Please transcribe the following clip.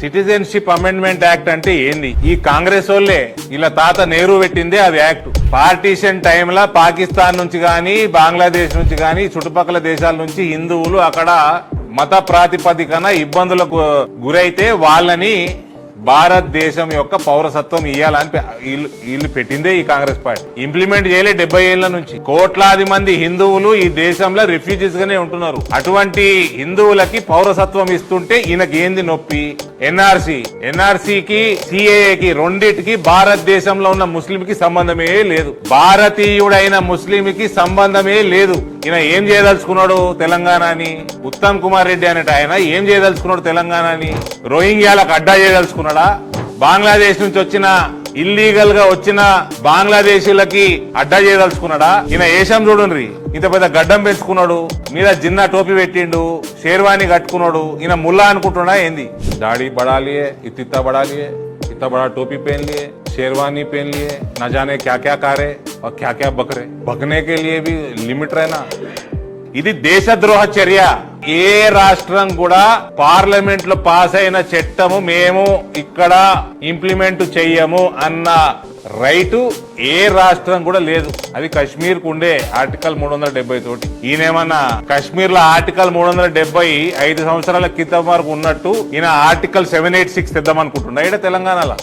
Citizenship amendment act అంటే ఏంది? ఈ కాంగ్రెస్ వాళ్ళే ఇలా తాత నెహ్రూ పెట్టిందే అది యాక్ట్. పార్టీషన్ టైంలో పాకిస్తాన్ నుంచి కానీ బంగ్లాదేశ్ నుంచి కానీ చుట్టుపక్కల దేశాల నుంచి హిందువులు అక్కడ మత ప్రాతిపదికన ఇబ్బందులకు గురైతే వాళ్ళని భారతదేశం యొక్క పౌరసత్వం ఇవ్వాలని వీళ్ళు వీళ్ళు పెట్టిందే ఈ కాంగ్రెస్ పార్టీ. ఇంప్లిమెంట్ చేయలే డెబ్బై ఏళ్ళ నుంచి. కోట్లాది మంది హిందువులు ఈ దేశంలో రిఫ్యూజీస్ గానే ఉంటున్నారు. అటువంటి హిందువులకి పౌరసత్వం ఇస్తుంటే ఈయనకేంది నొప్పి? ఎన్ఆర్సి ఎన్ఆర్సీకి సిఏఏకి రెండిటికి భారతదేశంలో ఉన్న ముస్లింకి సంబంధమే లేదు. భారతీయుడైన ముస్లింకి సంబంధమే లేదు. ఈయన ఏం చేయదలుచుకున్నాడు తెలంగాణని? ఉత్తమ్ కుమార్ రెడ్డి అనేట ఆయన ఏం చేయదలుచుకున్నాడు తెలంగాణని? రోహింగ్యాలకు అడ్డా చేయదలుచుకున్నాడా? బంగ్లాదేశ్ నుంచి వచ్చిన ఇల్లీగల్ గా వచ్చిన బంగ్లాదేశీలకి అడ్డా చేయదలుచుకున్నాడా ఈయన ఏషం చూడండి ఇంత పెద్ద గడ్డం పెంచుకున్నాడు మీద జిన్న టోపీ పెట్టిండు షేర్వాణి కట్టుకున్నాడు ఈయన ముల్లా అనుకుంటున్నా ఏంది దాడి బడాలియే ఇత్తిత్తా బడాలియే इतना बड़ा टोपी पहन लिए शेरवानी पहन लिए न जाने क्या क्या कारे और क्या क्या बकरे भगने के लिए भी लिमिट रहना ఇది దేశద్రోహ చర్య ఏ రాష్ట్రం కూడా పార్లమెంట్లో పాస్ అయిన చట్టము మేము ఇక్కడ ఇంప్లిమెంట్ చెయ్యము అన్న రైటు ఏ రాష్ట్రం కూడా లేదు. అది కశ్మీర్కు ఉండే ఆర్టికల్ మూడు వందల డెబ్బై తోటి. ఈయనేమన్నా కశ్మీర్లో ఆర్టికల్ మూడు వందల డెబ్బై ఐదు సంవత్సరాల క్రితం వరకు ఉన్నట్టు ఈయన ఆర్టికల్ సెవెన్ ఎయిట్ సిక్స్ తెద్దామనుకుంటున్నా. ఇక్కడ తెలంగాణలో.